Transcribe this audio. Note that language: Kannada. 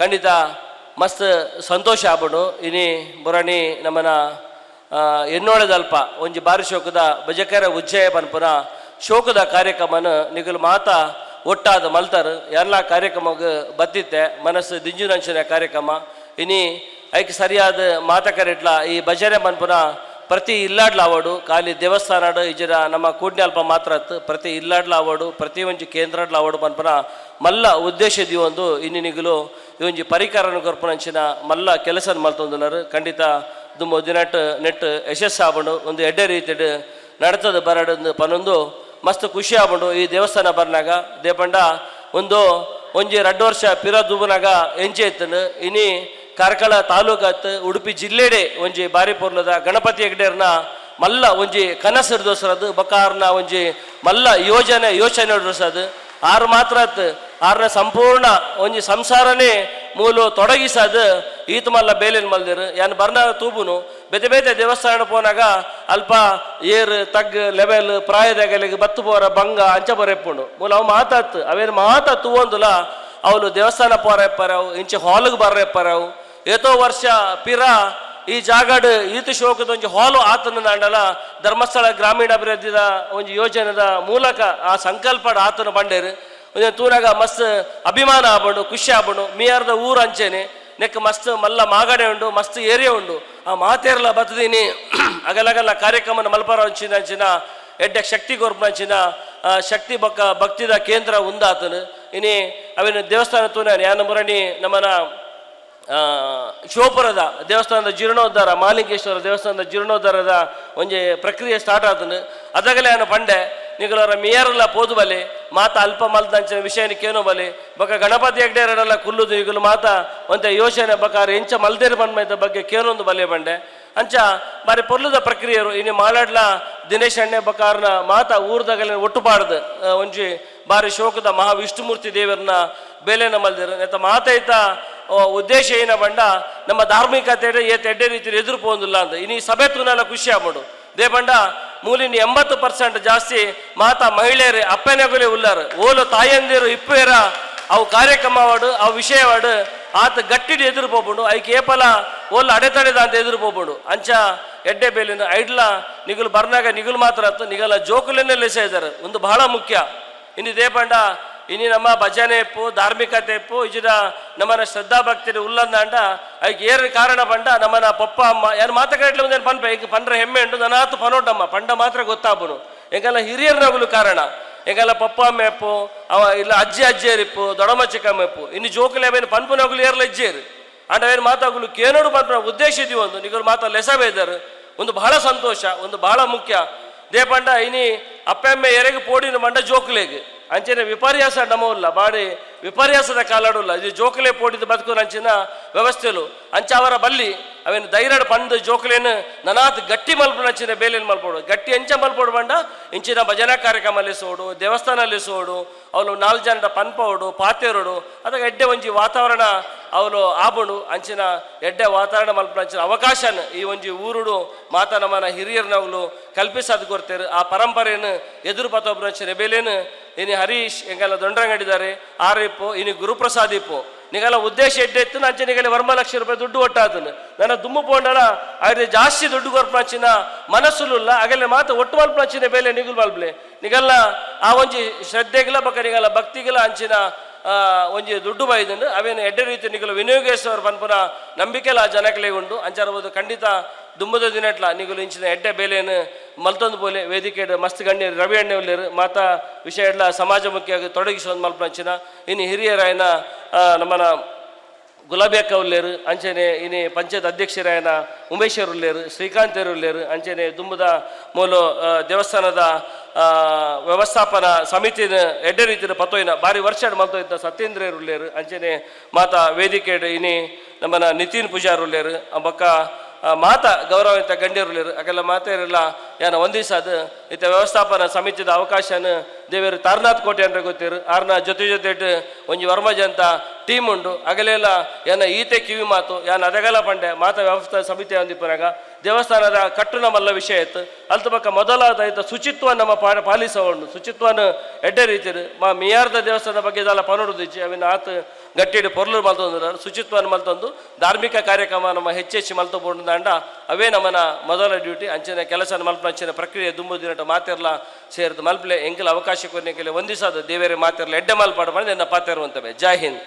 ಖಂಡಿತ ಮಸ್ತ್ ಸಂತೋಷ ಆಗ್ಬಿಡು. ಇನಿ ಬುರಣಿ ನಮ್ಮನ ಎನ್ನೋಳದಲ್ಪ. ಒಂಜಿ ಬಾರಿ ಶೋಕದ ಬಜಕರ ಉಜ್ಜಯ ಪನ್ಪುನ ಶೋಕದ ಕಾರ್ಯಕ್ರಮನ ನಿಗಲ್ ಮಾತ ಒಟ್ಟಾದ ಮಲ್ತರ್. ಎಲ್ಲ ಕಾರ್ಯಕ್ರಮಗ ಬತ್ತಿತ್ತೆ. ಮನಸ್ಸು ದಿಂಜುನಂಚಿನ ಕಾರ್ಯಕ್ರಮ. ಇನಿ ಐಕ್ ಸರಿಯಾದ ಮಾತಕರಿಟ್ಲ. ಈ ಭಜನೆ ಮನ್ಪುನ ಪ್ರತಿ ಇಲ್ಲಾಡ್ಲ ಆವಡು ಖಾಲಿ ದೇವಸ್ಥಾನ ಇಜರ ನಮ್ಮ ಕೂಡ್ನ್ಯಾಲ್ಪ ಮಾತ್ರ ಅತ್ತು ಪ್ರತಿ ಇಲ್ಲಾಡ್ಲ ಆವಡು ಪ್ರತಿ ಒಂಜಿ ಕೇಂದ್ರಡ್ಲ ಆವಡು ಮನ್ಪುನ ಮಲ್ಲ ಉದ್ದೇಶ ಒಂದು ಇನ್ನಿನಿಗಲು ಈ ಒಂಜಿ ಪರಿಕರನ ಕೊರ್ಪುನಂಚಿನ ಮಲ್ಲ ಕೆಲಸ ಮಲ್ತೊಂದುಲರು ಖಂಡಿತ ದುಮ್ಮು ದಿನಟ್ ನೆಟ್ ಯಶಸ್ ಆಬಂಡು ಒಂದು ಎಡ್ಡೆ ರೀತಿಡ್ ನಡತದ ಬರಡು ಪನೊಂದು ಮಸ್ತ್ ಖುಷಿ ಆಬಂಡು ಈ ದೇವಸ್ಥಾನ ಬರ್ನಾಗ. ದೇಪಂಡ ಒಂದು ಒಂಜಿ ಎರಡು ವರ್ಷ ಪಿರ ದುಬುನಾಗ ಎಂಚೆ ಇತ್ತಂಡು ಇನಿ ಕಾರ್ಕಳ ತಾಲೂಕತ್ ಉಡುಪಿ ಜಿಲ್ಲೆಡೆ ಒಂಜಿ ಬಾರಿ ಪೊರ್ಲದ ಗಣಪತಿ ಹೆಗ್ಡೇರ್ನ ಮಲ್ಲ ಒಂಜಿ ಕನಸು ಬಕಾರ್ನ ಒಂಜಿ ಮಲ್ಲ ಯೋಜನೆ ಯೋಚನೆ ಅದು ಆರು ಮಾತ್ರ ಆರ್ನ ಸಂಪೂರ್ಣ ಒಂಜಿ ಸಂಸಾರನೇ ಮೂಲು ತೊಡಗಿಸದ ಈತ ಮಲ್ಲ ಬೇಲೆನ್ ಮಲ್ದಿರು, ಯಾನ್ ಬರ್ನ ತೂಬುನು, ಬೇತೆ ಬೇತೆ ದೇವಸ್ಥಾನ ಪೋನಾಗ ಅಲ್ಪ ಏರ್ ತಗ್ ಲೆವೆಲ್, ಪ್ರಾಯದಾಗಲಿಗೆ ಬತ್ತು ಬೋರ ಬಂಗ, ಅಂಚ ಬರೆಪ್ಪುಂಡು ಮೂಲ ಅವು ಮಾತಾತ್, ಅವೇನು ಮಾತಾ ತೂವೊಂದುಲ ಅವಳು ದೇವಸ್ಥಾನ ಪೋರ ಎಪ್ಪರವು ಇಂಚೆ ಹಾಲ್ಗೆ ಬರ್ರ ಎಪ್ಪರವು ಏತೋ ವರ್ಷ ಪಿರ ಈ ಜಾಗಡ್ ಈತ ಶೋಕದ ಒಂದು ಹಾಲು ಆತನ ನಾಂಡಲ ಧರ್ಮಸ್ಥಳ ಗ್ರಾಮೀಣ ಅಭಿವೃದ್ಧಿದ ಒಂದು ಯೋಜನೆದ ಮೂಲಕ ಆ ಸಂಕಲ್ಪಡ ಆತನ ಬಂಡೇರು. ತೂರಾಗ ಮಸ್ತ್ ಅಭಿಮಾನ ಆಬಂಡು ಖುಷಿ ಆಬಂಡು ಮೀಯರ್ದ ಊರು ಅಂಚೆನೆ, ನೆಕ್ ಮಸ್ತ್ ಮಲ್ಲ ಮಾಗಡೆ ಉಂಡು, ಮಸ್ತ್ ಏರಿಯಾ ಉಂಡು. ಆ ಮಾತೇರ್ಲ ಬತ್ತದೀನಿ ಅಗಲಗಲ ಕಾರ್ಯಕ್ರಮನ ಮಲ್ಪರ ಅಂಚಿನ ಅಂಚಿನ, ಎಡ್ಡೆ ಶಕ್ತಿ ಕೊರ್ಪು ಅಂಚಿನ ಶಕ್ತಿ ಬಕ್ಕ ಭಕ್ತಿದ ಕೇಂದ್ರ ಉಂದಾತನು. ಇನಿ ಅವಿನ ದೇವಸ್ಥಾನ ತೂನ ಯಾನ ಮುರಣಿ ನಮ್ಮನ ಶೋಪುರದ ದೇವಸ್ಥಾನದ ಜೀರ್ಣೋದ್ಧಾರ, ಮಾಲಿಂಗೇಶ್ವರ ದೇವಸ್ಥಾನದ ಜೀರ್ಣೋದ್ಧಾರದ ಒಂಜಿ ಪ್ರಕ್ರಿಯೆ ಸ್ಟಾರ್ಟ್ ಆತನು. ಅದಾಗಲೇ ನಾನು ಪಂಡೆ ನಿಗಳವರ ಮಿಯರ್ಲ ಪೋದು ಬಲೆ, ಮಾತ ಅಲ್ಪ ಮಲ್ದಂಚಿನ ವಿಷಯಕ್ಕೆ ಕೇನೋ ಬಲೆ. ಬಕ ಗಣಪತಿ ಹೆಗ್ಡೇರಡೆಲ್ಲ ಕುಲ್ಲುದು ಈಗಲು ಮಾತ, ಒಂತೆ ಯೋಚನೆ ಬಕಾರ ಎಂಚ ಮಲ್ದೇರಿ ಬಂದ ಬಗ್ಗೆ ಕೇನೊಂದು ಬಲೆ ಬಂಡೆ. ಅಂಚ ಬಾರಿ ಪೊರ್ಲುದ ಪ್ರಕ್ರಿಯೆರು ಇನ್ನು ಮಾಲಾಡ್ಲ ದಿನೇಶ್ ಅಣ್ಣೆ ಬಕಾರ್ನ ಮಾತ ಊರ್ದಾಗಲೇ ಒಟ್ಟುಪಾಡ್ದು. ಒಂಜಿ ಬಾರಿ ಶೋಕದ ಮಹಾ ವಿಷ್ಣುಮೂರ್ತಿ ದೇವರನ್ನ ಬೇಲೆನ ಮಲ್ದಿರ. ನೆತ್ತ ಮಾತೈತ ಉದ್ದೇಶ ಏನ ಬಂಡ, ನಮ್ಮ ಧಾರ್ಮಿಕತೆ ಏತ ಎಡ್ಡೆ ರೀತಿಯಲ್ಲಿ ಎದುರು ಪೋಂದಿಲ್ಲ ಅಂತ ಇನ್ನು ಸಭೆ ತುನಲ್ಲ ಖುಷಿ ಆಗ್ಬಿಡು. ದೇ ಬಂಡ ಮೂಲಿನ ಎಂಬತ್ತು ಪರ್ಸೆಂಟ್ ಜಾಸ್ತಿ ಮಾತಾ ಮಹಿಳೆಯರು ಅಪ್ಪನೆಗುಲಿ ಉಲ್ಲರು ಓಲು ತಾಯಂದಿರು ಇಪ್ಪೇರ ಅವು ಕಾರ್ಯಕ್ರಮ ವಾಡು ಅವು ವಿಷಯ ವಾಡು ಆತ ಗಟ್ಟಿಡಿ ಎದುರು ಪೋಪುಂಡು ಐಕೆ ಏಪಲ ಓಲ್ ಅಡೆತಡೆದ ಅಂತ ಎದುರು ಪೋಪುಂಡು ಅಂಚ ಎಡ್ಡೆ ಬೇಲಿನ ಐಡ್ಲ, ನಿಗುಲು ಬರ್ನಾಗ ನಿಗುಲು ಮಾತ್ರ ನಿಗಲ ಜೋಕುಲನ್ನೇ ಲೆಸ ಇದ್ದಾರೆ ಒಂದು ಬಹಳ ಮುಖ್ಯ. ಇನ್ನು ದೇಪಂಡ ಇನ್ನು ನಮ್ಮ ಭಜನೆ ಇಪ್ಪು ಧಾರ್ಮಿಕತೆ ಇಪ್ಪು ಇಜಿನ ನಮ್ಮನ ಶ್ರದ್ಧಾ ಭಕ್ತಿ ಉಲ್ಲಂದಾಂಡ ಐಕ್ ಏರ್ ಕಾರಣ ಪಂಡ ನಮ್ಮನ ಪಪ್ಪ, ಅಮ್ಮ ಯಾರು ಮಾತುಕಟ್ಲೆ ಮುಂದೆ ಪನ್ಪ, ಈಗ ಪಂಡ್ರ ಹೆಮ್ಮೆ ಉಂಟು ನನಾತು ಪನೋಟಮ್ಮ ಪಂಡ ಮಾತ್ರ ಗೊತ್ತಾಪುನು ಎಂಗೆಲ್ಲ ಹಿರಿಯರ್ನಗುಲು ಕಾರಣ. ಎಂಗೆಲ್ಲ ಪಪ್ಪ, ಅಮ್ಮ ಎಪ್ಪು ಅವ ಇಲ್ಲ ಅಜ್ಜಿ ಅಜ್ಜಿಯರಿಪ್ಪು ದೊಡಮ ಚಿಕ್ಕಮ್ಮ ಎಪ್ಪು ಇನ್ನು ಜೋಕುಲೆ ಪನ್ಪು ಪನ್ಪುನಗುಲು ಏರ್ಲ ಇಜ್ಜೇರು ಅಂಡ ಏನು ಮಾತಾಗಲು ಕೇನೋಡು ಪನ್ಪುನ ಉದ್ದೇಶ ಇದೀವಿ ಒಂದು ನಿಗಲು ಮಾತಾ ಲೆಸ ಬೇದರು ಒಂದು ಬಹಳ ಸಂತೋಷ, ಒಂದು ಬಹಳ ಮುಖ್ಯ. ದೇಪಂಡ, ಇನಿ ಅಪ್ಪೆಮ್ಮೆ ಎರೆಗೆ ಪೋಡಿನ ಮಂಡ ಜೋಕುಲೆಗೆ. ಅಂಚನೆ ವಿಪರ್ಯಾಸ ನಮವುಲ್ಲ ಬಾಡಿ ವಿಪರ್ಯಾಸದ ಕಾಲಾಡುಲ್ಲ. ಇದು ಜೋಕಲೆ ಪೋಡಿದ ಬದುಕು ಅಂಚಿನ ವ್ಯವಸ್ಥೆಲು. ಅಂಚ ಅವರ ಬಲ್ಲಿ, ಅವೇನು ಧೈರ್ಯಡ್ ಪಂದ ಜೋಕಲೇನು ನನಾತ್ ಗಟ್ಟಿ ಮಲ್ಪು ಅಂಚಿನ ಬೇಲೇನು ಮಲ್ಪೋಡು. ಗಟ್ಟಿ ಅಂಚ ಮಲ್ಪೋಡು ಬಂಡ, ಇಂಚಿನ ಭಜನಾ ಕಾರ್ಯಕ್ರಮ ಸೋಡು ದೇವಸ್ಥಾನ ಸೋಡು ಅವನು ನಾಲ್ಕು ಜನರ ಪನ್ಪೋಡು ಪಾತೇರೋಡು ಅದಕ್ಕೆ ಎಡ್ಡೆ ಒಂಜಿ ವಾತಾವರಣ ಅವನು ಆಬುಣು. ಅಂಚಿನ ಎಡ್ಡೆ ವಾತಾವರಣ ಮಲ್ಪನ ಅಂಚಿನ ಅವಕಾಶನ ಈ ಒಂಜಿ ಊರುಡು ಮಾತ ನಮ್ಮನ ಹಿರಿಯರ್ನವ್ಲು ಕಲ್ಪಿಸೋದು ಕೊಡ್ತೇರು. ಆ ಪರಂಪರೆಯನ್ನು ಎದುರು ಪತ್ತೊಬ್ಬರು ಅಂಚಿನ ಬೇಲೇನು ಇನಿ ಹರೀಶ್ ಎಂಗೆಲ್ಲ ದೊಂಡ್ರಂಗಡಿದ್ದಾರೆ ಆರಿಪ್ಪು ಇನಿ ಗುರುಪ್ರಸಾದ್ ಇಪ್ಪು ನಿಗೆಲ್ಲ ಉದ್ದೇಶ ಎಡ್ಡೆ ಇತ್ತು ಅಂಚೆ ನಿಗಲೆ ವರ್ಮ ಲಕ್ಷ ರೂಪಾಯಿ ದುಡ್ಡು ಒಟ್ಟಾದನು. ನನ್ನ ದುಮ್ಮು ಪೋಂಡನ ಆಗದೆ ಜಾಸ್ತಿ ದುಡ್ಡು ಕೊರ್ಪಂಚಿನ ಮನಸ್ಸುಲ್ಲ ಆಗಲೇ ಮಾತು ಒಟ್ಟು ಮಲ್ಪಾಚಿನ ಬೇಲೆ ನಿಗುಲ್ ಮಲ್ಪಲೆ ನಿಗಲ್ಲ ಆ ಒಂಜಿ ಶ್ರದ್ಧೆಗಿಲ್ಲ ಬಕ್ಕ ನಿಗಲ್ಲ ಭಕ್ತಿಗಿಲ್ಲ ಅಂಚಿನ ಒಂಜಿ ದುಡ್ಡು ಬೈದನು. ಅವೇನು ಎಡ್ಡೆ ರೀತಿ ನಿಗಲು ವಿನಿಯೋಗಿಸುವವರು ಪನ್ಪುನ ನಂಬಿಕೆಲ ಆ ಉಂಡು ಅಂಚಾರಬಹುದು ಖಂಡಿತ ದುಮ್ಮದ ದಿನಟ್ಲ ನಿಗಲು ಇಂಚಿನ ಎಡ್ಡೆ ಬೇಲೆಯನ್ನು ಮಲ್ತೊಂದು ಬೋಲೆ ವೇದಿಕೆ ಮಸ್ತ್ ಗಣ್ಯರು ರವಿ ಉಳ್ಳೇರು ಮಾತಾ ವಿಷಯ ಎಲ್ಲ ಸಮಾಜಮುಖಿಯಾಗಿ ತೊಡಗಿಸೋದು ಮಲ್ಪಂಚಿನ ಇನ್ನು ಹಿರಿಯರಾಯನ ನಮ್ಮನ ಗುಲಾಬಿ ಅಕ್ಕ ಅಂಚನೆ ಇನಿ ಪಂಚಾಯತ್ ಅಧ್ಯಕ್ಷರಾಯನ ಉಮೇಶ್ವರ್ ಉಳ್ಳೇರು ಶ್ರೀಕಾಂತರು ಉಳ್ಳೇರು ಅಂಚನೆ ದುಂಬದ ಮೂಲು ದೇವಸ್ಥಾನದ ವ್ಯವಸ್ಥಾಪನಾ ಸಮಿತಿ ಎಡ್ಡೆ ರೀತಿಯ ಪತೋಯಿನ ಬಾರಿ ವರ್ಷ ಮಲ್ತೋಯ್ತ ಸತ್ಯೇಂದ್ರ ಉಳ್ಳೇರು ಅಂಚನೆ ಮಾತಾ ವೇದಿಕೆ ಇನಿ ನಮ್ಮನ ನಿತಿನ್ ಪೂಜಾರ್ ಆ ಬಕ್ಕ ಮಾತ ಗೌರವಿತ ಗಣ್ಯರುಳ್ಳೇರು ಅಗೆಲ್ಲ ಮಾತೇರಿಲ್ಲ ದಿವಸ ಅದು ಇತ್ತ ವ್ಯವಸ್ಥಾಪನ ಸಮಿತಿದ ಅವಕಾಶನ ದೇವರು ತಾರನಾಥ್ ಕೋಟೆ ಅಂದ್ರೆ ಗೊತ್ತಿರು. ಆರ್ನ ಜೊತೆ ಜೊತೆ ಒಂಜಿ ವರ್ಮಜ ಅಂತ ಟೀಮ್ ಉಂಡು. ಅಗಲೆಲ್ಲ ಏನ ಈತೆ ಕಿವಿ ಮಾತು, ಯಾನ್ ಅದಗಲ ಪಂಡೆ ಮಾತ ವ್ಯವಸ್ಥಾ ಸಮಿತಿ ಅಂದಿಪ್ಪನಾಗ ದೇವಸ್ಥಾನದ ಕಟ್ಟು ಮಲ್ಲ ವಿಷಯ ಇತ್ತು. ಅಲ್ಲಿ ಪಕ್ಕ ಮೊದಲಾದ ಇತ್ತ ಶುಚಿತ್ವ ನಮ್ಮ ಪಾ ಪಾಲಿಸೋಣ ಶುಚಿತ್ವನ ಎಡ್ಡೆ ರೀತಿರು ಮಾ, ಮಿಯಾರ್ದ ದೇವಸ್ಥಾನದ ಬಗ್ಗೆ ಇದೆಲ್ಲ ಪನೋಡುದಿಚ್ಚಿ ಅವಿನ ಆತ ಗಟ್ಟಿಡು ಪೊರ್ಲು ಮಲ್ತೊಂದು ಶುಚಿತ್ವನ ಮಲ್ತೊಂದು. ಧಾರ್ಮಿಕ ಕಾರ್ಯಕ್ರಮ ನಮ್ಮ ಹೆಚ್ಚೆಚ್ಚು ಮಲ್ತೊಂಡು ದಾಂಡ. ಅವೇ ನಮ್ಮನ ಮೊದಲ ಡ್ಯೂಟಿ. ಅಂಚಿನ ಕೆಲಸ ಮಲ್ಪ ಅಂಚಿನ ಪ್ರಕ್ರಿಯೆ ದುಂಬು ದಿನಟ ಮಾತೆರ್ಲ ಸೇರಿದ ಮಲ್ಪಲೆ ಎಂಕಲ ಅವಕಾಶ ಕೊನೆಗೆಲೆ ಒಂದಿಸಾದ ದೇವೇರೆ ಮಾತೆರ್ಲ ಎಡ್ಡೆ ಮಲ್ಪಾಡು ಮಾಡಿ ನನ್ನ ಪಾತೆರುವಂತವೆ. ಜೈ ಹಿಂದ್.